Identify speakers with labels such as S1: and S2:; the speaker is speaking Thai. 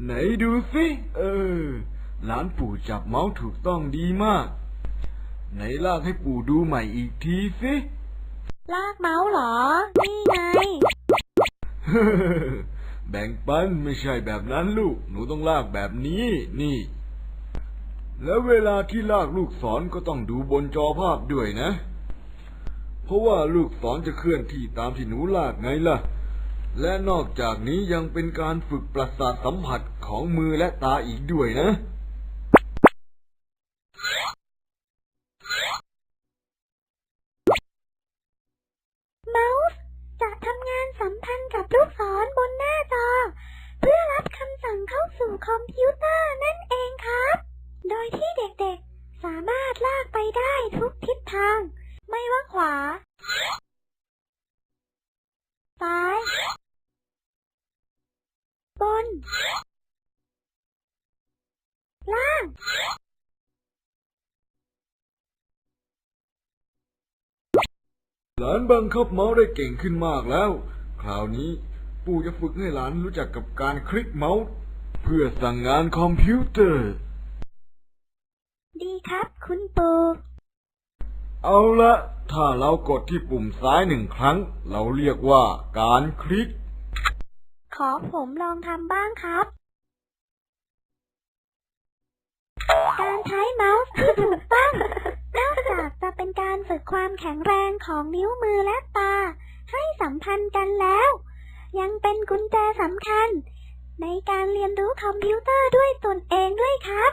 S1: ไหนดูสิเออ หลานปู่จับเมาส์ถูกต้องดีมาก ไหนลากให้ปู่ดูใหม่อีกทีสิ
S2: ลากเมาส์เหรอ นี่ไง
S1: แบ่งปันไม่ใช่แบบนั้นลูก หนูต้องลากแบบนี้นี่ แล้วเวลาที่ลากลูกศรก็ต้องดูบนจอภาพด้วยนะ เพราะว่าลูกศรจะเคลื่อนที่ตามที่หนูลากไงล่ะ และนอกจากนี้ยังเป็นการฝึกประสาทสัมผัสของมือและตาอีกด้วยนะ
S2: เมาส์จะทำงานสัมพันธ์กับลูกศรบนหน้าจอ เพื่อรับคำสั่งเข้าสู่คอมพิวเตอร์นั่นเองครับ โดยที่เด็กๆ สามารถลากไปได้ทุกทิศทาง ไม่ว่าขวา ซ้าย บน ล่าง
S1: หลานบังคับเมาส์ได้เก่งขึ้นมากแล้ว คราวนี้ปู่จะฝึกให้หลานรู้จักกับการคลิกเมาส์เพื่อสั่งงานคอมพิวเตอร์
S2: ดีครับคุณปู
S1: เอาละ ถ้าเรากดที่ปุ่มซ้ายหนึ่งครั้ง เราเรียกว่าการคลิก
S2: ขอผมลองทำบ้างครับ การใช้เมาส์ที่ถูกต้องนอกจากจะเป็นการฝึกความแข็งแรงของนิ้วมือและตา ให้สัมพันธ์กันแล้ว ยังเป็นกุญแจสำคัญ ในการเรียนรู้คอมพิวเตอร์ด้วยตนเองด้วยครับ